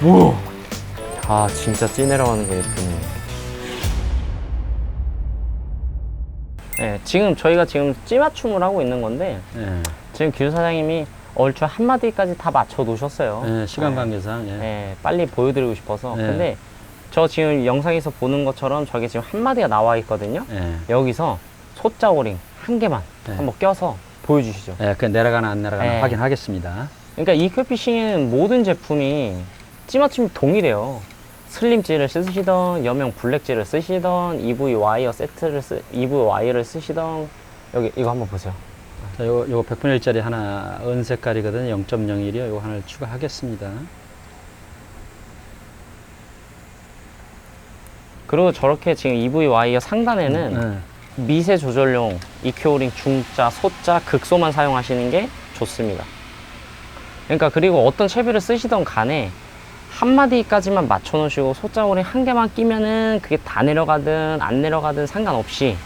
뭐야? 아 진짜 찌 내려가는 게 예쁘네. 네, 지금 저희가 지금 찌 맞춤을 하고 있는 건데 예. 지금 기술 사장님이 얼추 한 마디까지 다 맞춰 놓으셨어요. 예, 시간 네. 관계상. 예. 네, 빨리 보여드리고 싶어서. 네. 근데 저 지금 영상에서 보는 것처럼 저게 지금 한 마디가 나와 있거든요. 예. 여기서 소자 오링 한 개만 네. 한번 껴서 보여주시죠. 예, 그 내려가나 안 내려가나 네. 확인하겠습니다. 그러니까 이퀄피싱에는 모든 제품이 찌맞춤이 동일해요. 슬림찌를 쓰시던 여명 블랙찌를 쓰시던 EV 와이어 세트를 쓰 EV 와이어를 쓰시던 여기 이거 한번 보세요. 자, 요거, 요거 100분의 1짜리 하나 은색깔이거든요. 0.01이요. 요거 하나를 추가하겠습니다. 그리고 저렇게 지금 EV 와이어 상단에는 예. 미세 조절용 EQ-링 중자, 소자, 극소만 사용하시는 게 좋습니다. 그러니까 그리고 어떤 채비를 쓰시던 간에 한 마디까지만 맞춰 놓으시고 소자 오링 한 개만 끼면은 그게 다 내려가든 안 내려가든 상관없이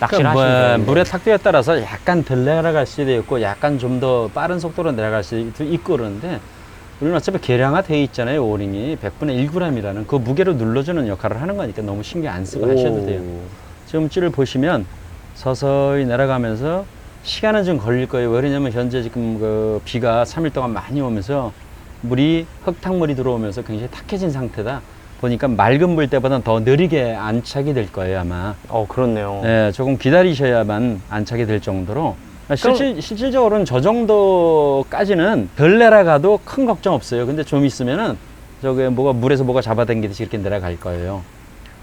낚시를 그러니까 뭐, 하시면 돼요. 물의 탁도에 따라서 약간 덜 내려갈 수도 있고 약간 좀 더 빠른 속도로 내려갈 수도 있고 그러는데 우리는 어차피 계량화 돼 있잖아요 오링이. 100분의 1g이라는 그 무게로 눌러주는 역할을 하는 거니까 너무 신경 안 쓰고 하셔도 돼요. 지금 찌를 보시면 서서히 내려가면서 시간은 좀 걸릴 거예요. 왜냐면 현재 지금 그 비가 3일 동안 많이 오면서 물이 흙탕물이 들어오면서 굉장히 탁해진 상태다 보니까 맑은 물 때보다 더 느리게 안착이 될 거예요 아마. 어 그렇네요. 예, 조금 기다리셔야만 안착이 될 정도로 실질, 실질적으로는 저 정도까지는 덜 내려가도 큰 걱정 없어요. 근데 좀 있으면은 저게 뭐가 물에서 뭐가 잡아당기듯이 이렇게 내려갈 거예요.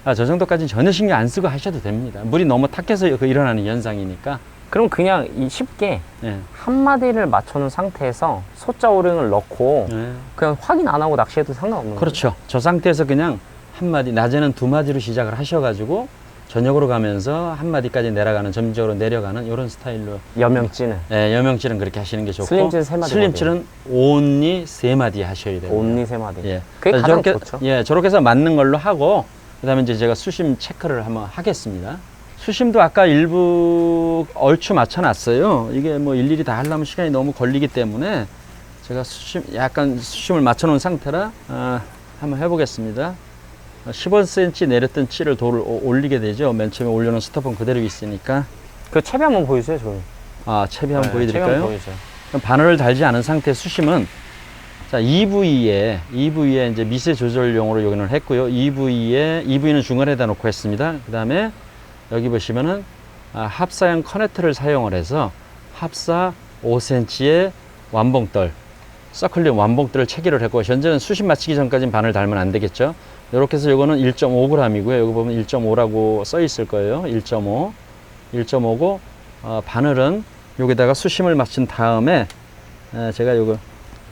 아, 저 정도까지는 전혀 신경 안 쓰고 하셔도 됩니다. 물이 너무 탁해서 그 일어나는 현상이니까. 그럼 그냥 이 쉽게 예. 한 마디를 맞춰 놓은 상태에서 소자 오링을 넣고 예. 그냥 확인 안 하고 낚시해도 상관없는 거예요. 그렇죠. 저 상태에서 그냥 한 마디, 낮에는 두 마디로 시작을 하셔가지고 저녁으로 가면서 한 마디까지 내려가는, 점적으로 내려가는 이런 스타일로 여명찌는 예, 여명질은 그렇게 하시는 게 좋고 슬림질은 세 마디 슬림질은 온리 세 마디 하셔야 돼요. 온리 세 마디. 예. 그게 그래서 가장 좋죠. 예, 저렇게 해서 맞는 걸로 하고 그다음에 이제 제가 수심 체크를 한번 하겠습니다. 수심도 아까 일부 얼추 맞춰놨어요. 이게 뭐 일일이 다 하려면 시간이 너무 걸리기 때문에 제가 수심 약간 수심을 맞춰놓은 상태라 아, 한번 해보겠습니다. 15cm 내렸던 치를 돌을 오- 올리게 되죠. 맨 처음에 올려놓은 스토폰 그대로 있으니까 그 채비 한번 보여주세요, 저희. 아 채비 한번 네, 보여드릴까요? 보여주세요. 그럼 바늘을 달지 않은 상태 수심은 자 EV에 EV에 이제 미세 조절용으로 여기는 했고요. EV에 EV는 중간에다 놓고 했습니다. 그 다음에 여기 보시면은 아, 합사형 커넥터를 사용을 해서 합사 5cm의 완봉돌 서클링 완봉돌을 체결을 했고 현재는 수심 맞추기 전까지는 바늘 달면 안 되겠죠. 이렇게 해서 이거는 1.5g이고요. 여기 보면 1.5라고 써 있을 거예요. 1.5 1.5고 어, 바늘은 여기다가 수심을 맞춘 다음에 에, 제가 요거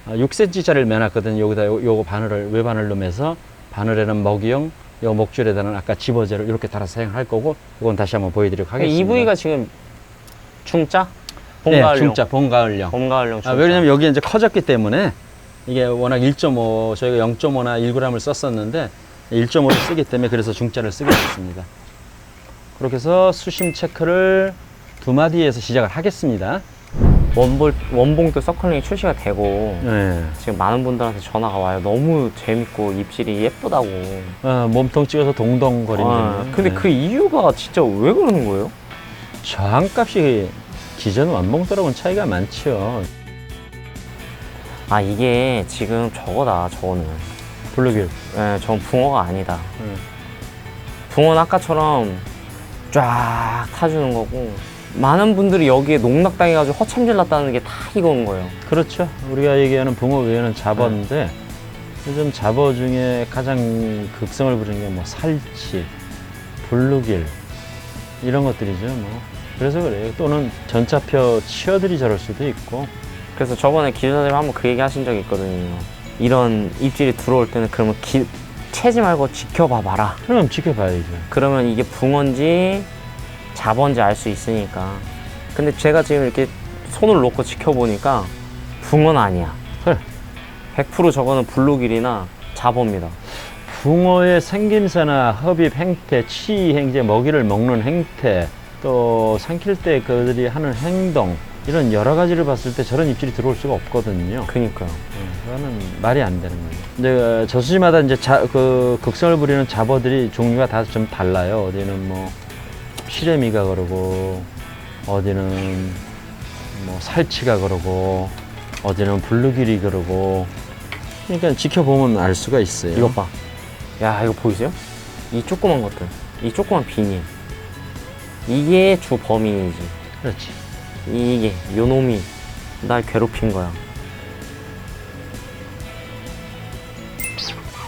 6cm짜리를 매놨거든요. 여기다 요, 요거 바늘을 외바늘로 매서 바늘에는 먹이용, 요 목줄에다는 아까 집어제를 이렇게 달아서 사용할 거고 이건 다시 한번 보여드리도록 하겠습니다. EV가 지금 중짜? 네, 봄가을용. 중짜 봄가을용. 봄가을용 아. 왜냐면 여기 이제 커졌기 때문에 이게 워낙 1.5 저희가 0.5나 1g을 썼었는데 1.5를 쓰기 때문에 그래서 중짜를 쓰게 됐습니다. 그렇게 해서 수심 체크를 두 마디에서 시작을 하겠습니다. 원볼, 원봉도 서클링이 출시가 되고 네. 지금 많은 분들한테 전화가 와요. 너무 재밌고 입질이 예쁘다고. 어, 몸통 찍어서 동동거리는. 아, 근데 네. 그 이유가 진짜 왜 그러는 거예요? 저항값이 기존 완봉도랑은 차이가 많죠. 아 이게 지금 저거다 저거는. 블루길. 예, 전 붕어가 아니다. 음. 붕어는 아까처럼 쫙 타주는 거고 많은 분들이 여기에 농락당해가지고 허참질 났다는 게 다 이건 거예요. 그렇죠. 우리가 얘기하는 붕어 외에는 잡어인데 요즘 잡어 중에 가장 극성을 부리는 게 뭐 살치, 블루길 이런 것들이죠. 뭐 그래서 그래요. 또는 전차표 치어들이 저럴 수도 있고. 그래서 저번에 기자님 한번 그 얘기 하신 적이 있거든요. 이런 입질이 들어올 때는 그러면 기, 채지 말고 지켜봐 봐라. 그럼 지켜봐야죠. 그러면 이게 붕어인지 잡어인지 알 수 있으니까. 근데 제가 지금 이렇게 손을 놓고 지켜보니까 붕어는 아니야. 그래. 100% 저거는 블루길이나 잡어입니다. 붕어의 생김새나 흡입 행태, 치 행제, 먹이를 먹는 행태, 또 삼킬 때 그들이 하는 행동 이런 여러 가지를 봤을 때 저런 입질이 들어올 수가 없거든요. 그니까요. 그거는 말이 안 되는 거예요. 근데 저수지마다 이제 자, 그 극성을 부리는 잡어들이 종류가 다 좀 달라요. 어디는 뭐 피레미가 그러고 어디는 뭐 살치가 그러고 어디는 블루길이 그러고 그러니까 지켜보면 알 수가 있어요. 이것 봐. 야, 이거 보이세요? 이 조그만 것들. 이 조그만 비닐. 이게 주 범인이지. 그렇지. 이게, 요 놈이 날 괴롭힌 거야.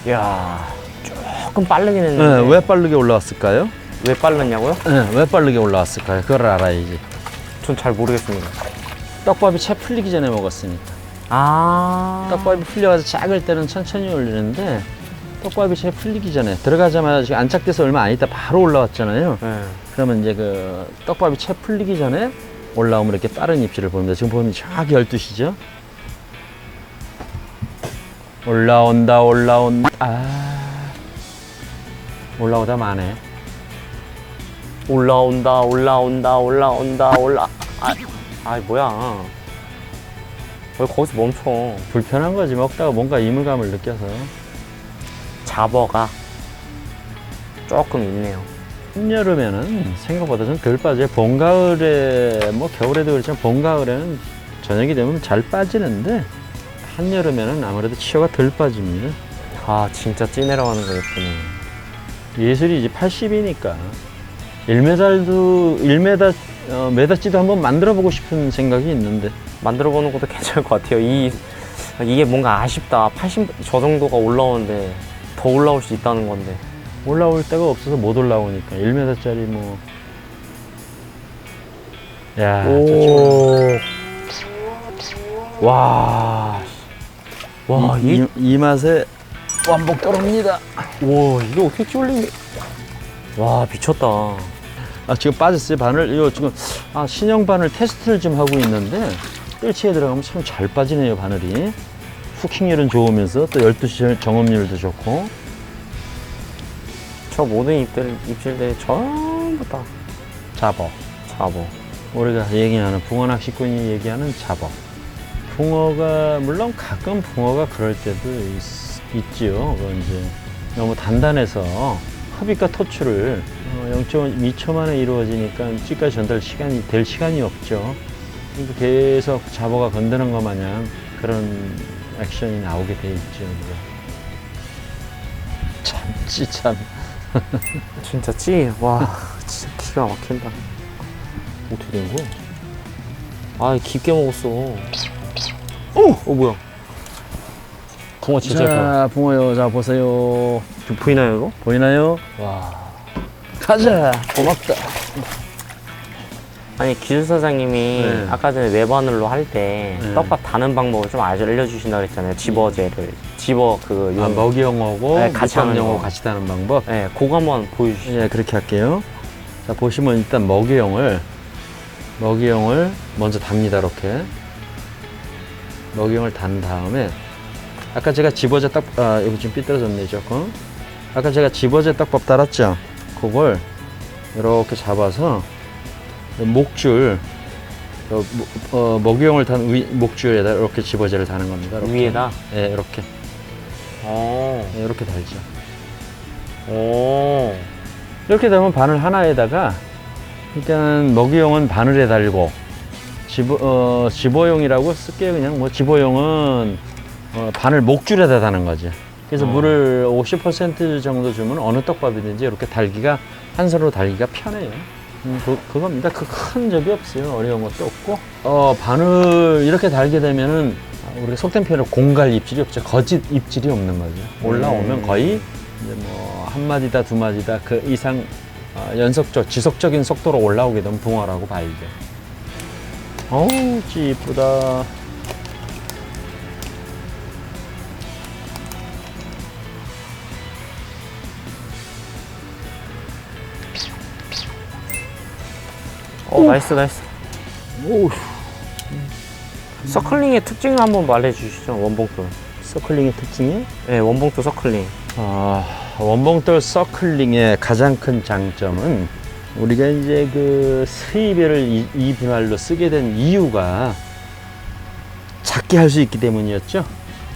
야 조금 빠르긴 했는데. 네, 왜 빠르게 올라왔을까요? 왜 빨랐냐고요? 네, 왜 빠르게 올라왔을까요? 그걸 알아야지. 전 잘 모르겠습니다. 떡밥이 채 풀리기 전에 먹었으니까. 아. 떡밥이 풀려가서 작을 때는 천천히 올리는데 떡밥이 채 풀리기 전에 들어가자마자 지금 안착돼서 얼마 안 있다 바로 올라왔잖아요. 네. 그러면 이제 그 떡밥이 채 풀리기 전에 올라오면 이렇게 빠른 입질을 보입니다. 지금 보면 정확히 12시죠? 올라온다, 올라온다. 아. 올라오다 마네. 올라온다, 올라온다, 올라온다, 올라. 아, 아 뭐야. 왜 거기서 멈춰? 불편한 거지. 먹다가 뭔가 이물감을 느껴서. 잡어가 조금 있네요. 한여름에는 생각보다 좀 덜 빠져요. 봄, 가을에, 뭐 겨울에도 그렇지만 봄, 가을에는 저녁이 되면 잘 빠지는데 한여름에는 아무래도 치어가 덜 빠집니다. 아, 진짜 찌내려가는 거 예쁘네. 예술이 이제 80이니까 1m도 1m 어, 메다치도 한번 만들어 보고 싶은 생각이 있는데 만들어 보는 것도 괜찮을 것 같아요. 이, 이게 뭔가 아쉽다. 80, 저 정도가 올라오는데 더 올라올 수 있다는 건데. 올라올 데가 없어서 못 올라오니까 1m짜리 뭐 야, 저 친구. 와. 와, 이, 이, 이, 이 맛에 완복 떨어옵니다. 와, 이게 어떻게 쫄리 와, 미쳤다. 아, 지금 빠졌어요, 바늘. 이거 지금, 아, 신형 바늘 테스트를 좀 하고 있는데, 뜰치에 들어가면 참 잘 빠지네요, 바늘이. 후킹률은 좋으면서, 또 12시 정업률도 좋고. 저 모든 입들, 입질들 전부 다 잡어. 잡어. 우리가 얘기하는, 붕어 낚시꾼이 얘기하는 잡어. 붕어가, 물론 가끔 붕어가 그럴 때도 있, 지요 그건 이제 너무 단단해서 흡입과 토출을 0.2초 만에 이루어지니까 찌까지 전달 시간이 될 시간이 없죠. 그러니까 계속 잡어가 건드는 것 마냥 그런 액션이 나오게 돼 있죠. 참지 참. 진짜 찌. 와, 진짜 기가 막힌다. 어떻게 된 거야? 아, 깊게 먹었어. 오! 어, 뭐야? 붕어 진짜 커. 자, 붕어요. 자, 보세요. 보이나요, 이거? 보이나요? 와. 가자. 고맙다. 아니 기술 사장님이 네. 아까 전에 외바늘로 할 때 네. 떡밥 다는 방법을 좀 알려주신다 그랬잖아요. 집어제를 집어 그 아, 용. 먹이용어고 네, 같이 하는 거. 같이 다는 방법. 네, 그거 한번 보여주시죠. 예, 그렇게 할게요. 자, 보시면 일단 먹이용을, 먹이용을 먼저 답니다, 이렇게. 먹이용을 단 다음에, 아까 제가 집어제 딱, 아, 여기 좀 삐뚤어졌네, 조금. 아까 제가 집어제 딱밥 달았죠? 그걸 이렇게 잡아서, 목줄, 어, 어, 먹이용을 단 위, 목줄에다 이렇게 집어제를 다는 겁니다. 이렇게. 위에다. 예, 이렇게. 어. 예, 이렇게 달죠. 오. 이렇게 되면 바늘 하나에다가 일단 먹이용은 바늘에 달고 집어, 어, 집어용이라고 쓸게요 그냥 뭐 집어용은 어, 바늘 목줄에다 다는 거죠 그래서 어. 물을 50% 정도 주면 어느 떡밥이든지 이렇게 달기가 한 손으로 달기가 편해요 음, 그, 그겁니다 그큰 접이 없어요 어려운 것도 없고 어, 바늘 이렇게 달게 되면은 우리가 속된 표현으로 공갈 입질이 없죠 거짓 입질이 없는 거죠 올라오면 음. 거의 이제 뭐 한 마디다 두 마디다 그 이상 어, 연속적 지속적인 속도로 올라오게 되면 붕어라고 봐야죠. 어우 찌 이쁘다. 어, 나이스, 나이스. 오 서클링의 특징을 한번 말해주시죠, 원봉돌. 서클링의 특징이 네, 원봉돌 서클링. 아, 원봉돌 서클링의 가장 큰 장점은 우리가 이제 그 스이벨을 이, 이 분할로 쓰게 된 이유가 작게 할 수 있기 때문이었죠.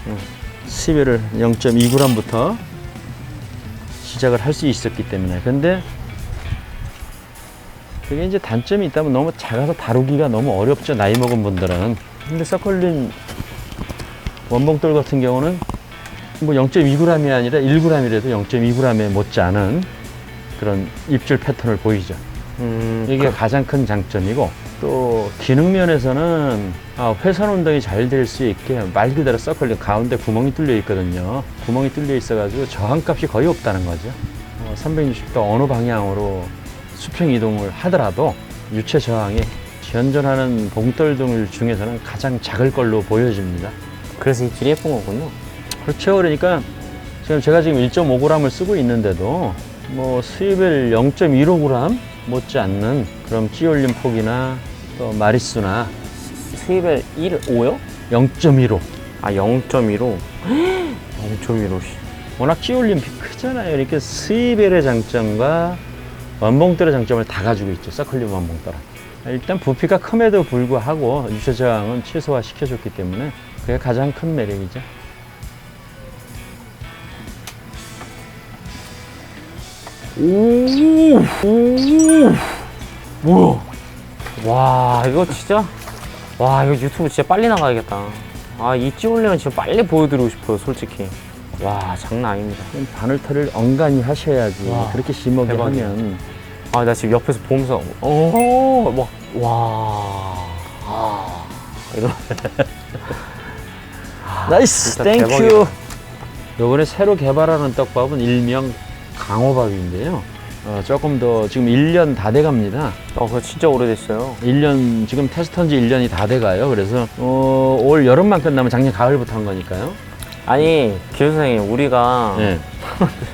음. 스이벨을 0.2g부터 시작을 할 수 있었기 때문에. 근데 그게 이제 단점이 있다면 너무 작아서 다루기가 너무 어렵죠. 나이 먹은 분들은. 근데 서클린 원봉돌 같은 경우는 뭐 0.2g이 아니라 1g이라도 0.2g에 못지 않은 그런 입질 패턴을 보이죠. 음, 이게 가장 큰 장점이고 또 기능 면에서는 아, 회선 운동이 잘 될 수 있게 말 그대로 서클린 가운데 구멍이 뚫려 있거든요. 구멍이 뚫려 있어가지고 저항값이 거의 없다는 거죠. 어, 360도 어느 방향으로 수평 이동을 하더라도 유체 저항이 현존하는 봉돌들 중에서는 가장 작을 걸로 보여집니다. 그래서 입질이 예쁜 거군요. 그렇죠. 그러니까 지금 제가 지금 1.5g을 쓰고 있는데도 뭐 수입을 0.15g 못지 않는 그런 끼올림 폭이나 또 마리수나 수입을 1, 5요? 0.15 아, 0.15. 0.15. 워낙 끼올림 크잖아요. 이렇게 스이벨의 장점과 원봉돌의 장점을 다 가지고 있죠. 서클린 원봉돌은. 일단 부피가 큼에도 불구하고 유체 저항은 최소화 시켜줬기 때문에 그게 가장 큰 매력이죠. 오, 오, 뭐야? 와, 이거 진짜, 와, 이거 유튜브 진짜 빨리 나가야겠다. 아, 이 찌올레는 지금 빨리 보여드리고 싶어요, 솔직히. 와, 장난 아닙니다. 바늘털을 엉간히 하셔야지. 와, 그렇게 심하게 대박이야. 하면 아, 나 지금 옆에서 보면서, 어, 막, 와, 아, 이런. 나이스, 진짜 땡큐. 대박이다. 요번에 새로 개발하는 떡밥은 일명 강호밥인데요. 어, 조금 더 지금 1년 다 돼갑니다. 어, 그거 진짜 오래됐어요. 1년 지금 테스트한 지 1년이 다 돼가요. 그래서 어, 올 여름만 끝나면 작년 가을부터 한 거니까요. 아니, 기현 선생님, 우리가, 네,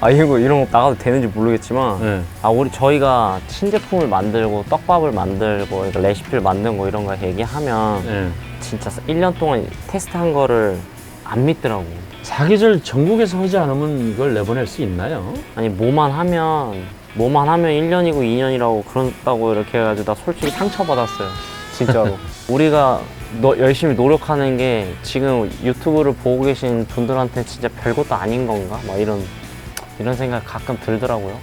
아, 이거, 이런 거 나가도 되는지 모르겠지만, 네. 아, 우리 저희가 신제품을 만들고 떡밥을 만들고 그러니까 레시피를 만든 거 이런 거 얘기하면 네. 진짜 1년 동안 테스트한 거를 안 믿더라고. 사계절 전국에서 하지 않으면 이걸 내보낼 수 있나요? 아니 뭐만 하면 뭐만 하면 1년이고 2년이라고 그런다고 이렇게 해가지고 나 솔직히 상처받았어요. 진짜로. 우리가 너, 열심히 노력하는 게 지금 유튜브를 보고 계신 분들한테 진짜 별것도 아닌 건가? 막 이런 이런 생각 가끔 들더라고요.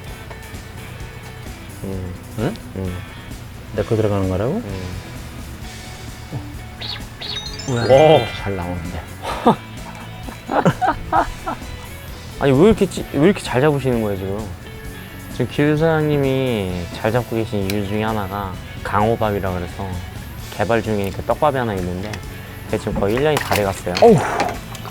음, 응? 음, 내거 들어가는 거라고? 음. 오, 잘 나오는데. 아니 왜 이렇게 찌- 왜 이렇게 잘 잡으시는 거예요 지금? 지금 기술 사장님이 잘 잡고 계신 이유 중에 하나가 강호밥이라 그래서 개발 중에 그 떡밥이 하나 있는데 그게 지금 거의 1년이 다 돼갔어요.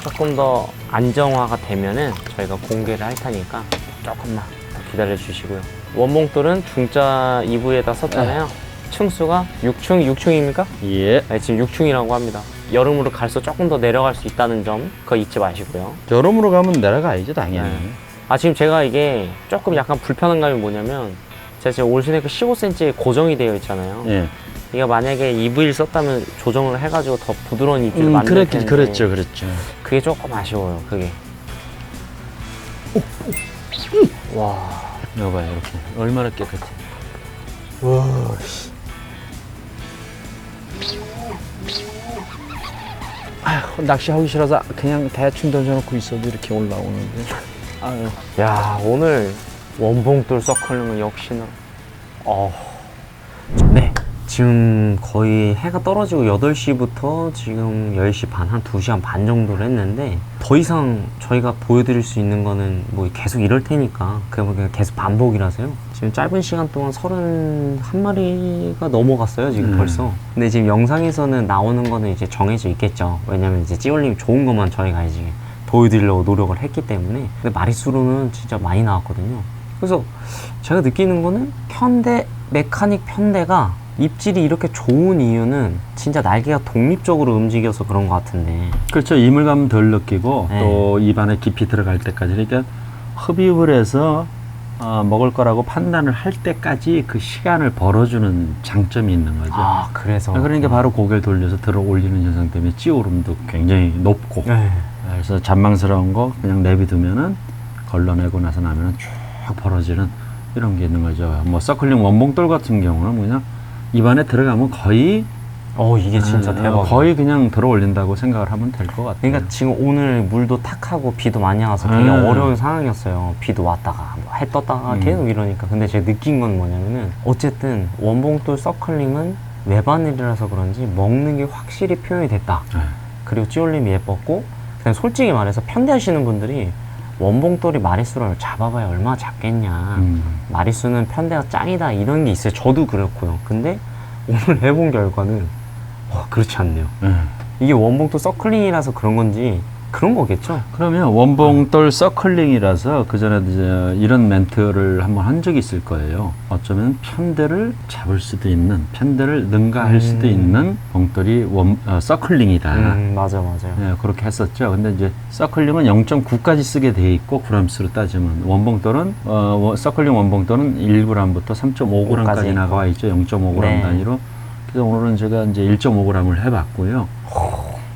조금 더 안정화가 되면은 저희가 공개를 할 테니까 조금만 더 기다려 주시고요. 원봉돌은 중자 2부에다 썼잖아요. 층수가 6충, 6충입니까? 예. 네, 지금 6충이라고 합니다. 여름으로 갈수록 조금 더 내려갈 수 있다는 점 그거 잊지 마시고요. 여름으로 가면 내려가야죠, 당연히. 네. 아 지금 제가 이게 조금 약간 불편한 감이 뭐냐면 제가 지금 올스네크 15cm에 고정이 되어 있잖아요. 예. 이게 만약에 EV를 썼다면 조정을 해가지고 더 부드러운 입질을 음, 만들 그랬겠, 텐데 그랬죠, 그랬죠. 그게 조금 아쉬워요. 그게. 와. 이거 봐요, 이렇게. 얼마나 깨끗해. 아휴, 낚시하기 싫어서 그냥 대충 던져놓고 있어도 이렇게 올라오는데. 아유. 야 오늘 원봉돌 서클링은 역시나. 어. 네. 지금 거의 해가 떨어지고 8시부터 지금 10시 반, 한 2시간 반 정도를 했는데 더 이상 저희가 보여드릴 수 있는 거는 뭐 계속 이럴 테니까 그냥 그냥 계속 반복이라서요. 지금 짧은 시간 동안 31마리가 넘어갔어요, 지금 음. 벌써. 근데 지금 영상에서는 나오는 거는 이제 정해져 있겠죠. 왜냐면 이제 찌올림 좋은 것만 저희가 이제 보여드리려고 노력을 했기 때문에. 근데 마리수로는 진짜 많이 나왔거든요. 그래서 제가 느끼는 거는 편대, 메카닉 편대가 입질이 이렇게 좋은 이유는 진짜 날개가 독립적으로 움직여서 그런 것 같은데. 그렇죠. 이물감 덜 느끼고 네. 또 입안에 깊이 들어갈 때까지. 그러니까 흡입을 해서 어, 먹을 거라고 판단을 할 때까지 그 시간을 벌어주는 장점이 있는 거죠. 아, 그래서. 그러니까 바로 고개를 돌려서 들어 올리는 현상 때문에 찌오름도 굉장히 높고 네. 그래서 잔망스러운 거 그냥 내비두면은 걸러내고 나서 나면은 쭉 벌어지는 이런 게 있는 거죠. 뭐 서클링 원봉돌 같은 경우는 그냥 입안에 들어가면 거의 어 이게 진짜 어, 대박. 거의 그냥 들어 올린다고 생각을 하면 될 것 같아요. 그러니까 지금 오늘 물도 탁하고 비도 많이 와서 되게 음. 어려운 상황이었어요. 비도 왔다가 뭐해 떴다가 음. 계속 이러니까. 근데 제가 느낀 건 뭐냐면은 어쨌든 원봉돌 서클링은 외바늘이라서 그런지 먹는 게 확실히 표현이 됐다. 네. 그리고 찌올림이 예뻤고 그냥 솔직히 말해서 편대하시는 분들이 원봉돌이 마리수를 잡아봐야 얼마나 작겠냐. 음. 마리수는 편대가 짱이다 이런 게 있어요. 저도 그렇고요. 근데 오늘 해본 결과는 와 그렇지 않네요. 네. 이게 원봉돌 서클링이라서 그런 건지 그런 거겠죠? 그러면 원봉돌 서클링이라서 그 전에 이제 이런 멘트를 한번 한 적이 있을 거예요. 어쩌면 편대를 잡을 수도 있는, 편대를 능가할 음. 수도 있는 봉돌이 원, 어, 서클링이다. 음 맞아 맞아요. 예, 그렇게 했었죠. 근데 이제 서클링은 0.9까지 쓰게 돼 있고 그램수로 따지면 원봉돌은 어, 워- 서클링 원봉돌은 1g부터 3.5g까지 까지 나가 있죠. 0.5g 네. 단위로. 그래서 오늘은 제가 이제 1.5g을 해봤고요.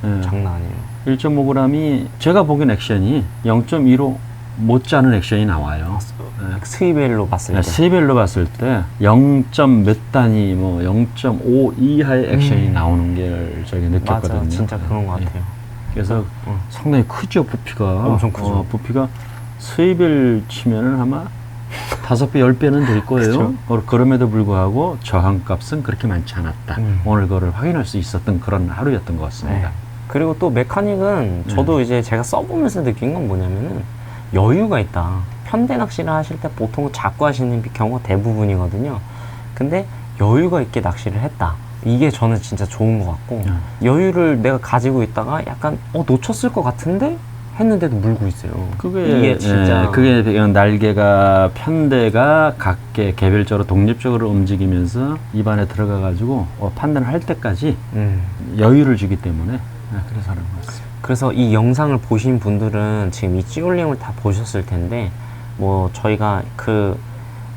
예, 장난 아니에요. 1.5g이 제가 보기엔 액션이 0.2로 못지않은 액션이 나와요. 예. 스위벨로 봤을 때. 세별로 봤을 때 0. 몇 단위, 뭐 0.5 이하의 액션이 음. 나오는 게 저기 느꼈거든요. 맞아, 진짜 그런 것 예. 같아요. 그래서 어. 상당히 크죠 부피가 엄청 크죠. 어, 부피가 스웨벨 치면은 아마 다섯 배, 열 배는 될 거예요. 그럼에도 불구하고 저항값은 그렇게 많지 않았다. 음. 오늘 그걸 확인할 수 있었던 그런 하루였던 것 같습니다. 네. 그리고 또 메카닉은 네. 저도 이제 제가 써보면서 느낀 건 뭐냐면은 여유가 있다. 편대 낚시를 하실 때 보통 잡고 하시는 경우가 대부분이거든요. 근데 여유가 있게 낚시를 했다. 이게 저는 진짜 좋은 것 같고 네. 여유를 내가 가지고 있다가 약간 어 놓쳤을 것 같은데 했는데도 물고 있어요. 그게 이게 진짜 예, 그게 날개가 편대가 각계 개별적으로 독립적으로 움직이면서 입안에 들어가 가지고 어, 판단을 할 때까지 음. 여유를 주기 때문에 예, 그래서 하는 것 같습니다. 그래서 이 영상을 보신 분들은 지금 이 찌올링을 다 보셨을 텐데 뭐 저희가 그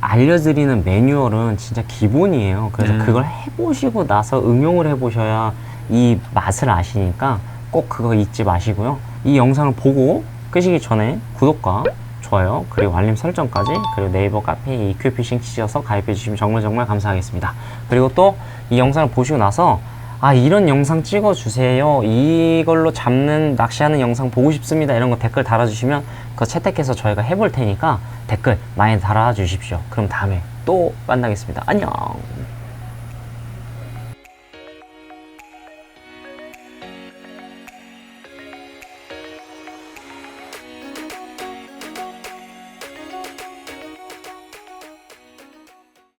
알려드리는 매뉴얼은 진짜 기본이에요. 그래서 네. 그걸 해보시고 나서 응용을 해보셔야 이 맛을 아시니까 꼭 그거 잊지 마시고요. 이 영상을 보고 끄시기 전에 구독과 좋아요 그리고 알림 설정까지 그리고 네이버 카페 이큐피싱 치셔서 가입해 주시면 정말 정말 감사하겠습니다. 그리고 또 이 영상을 보시고 나서 아 이런 영상 찍어주세요. 이걸로 잡는 낚시하는 영상 보고 싶습니다. 이런 거 댓글 달아주시면 그거 채택해서 저희가 해볼 테니까 댓글 많이 달아주십시오. 그럼 다음에 또 만나겠습니다. 안녕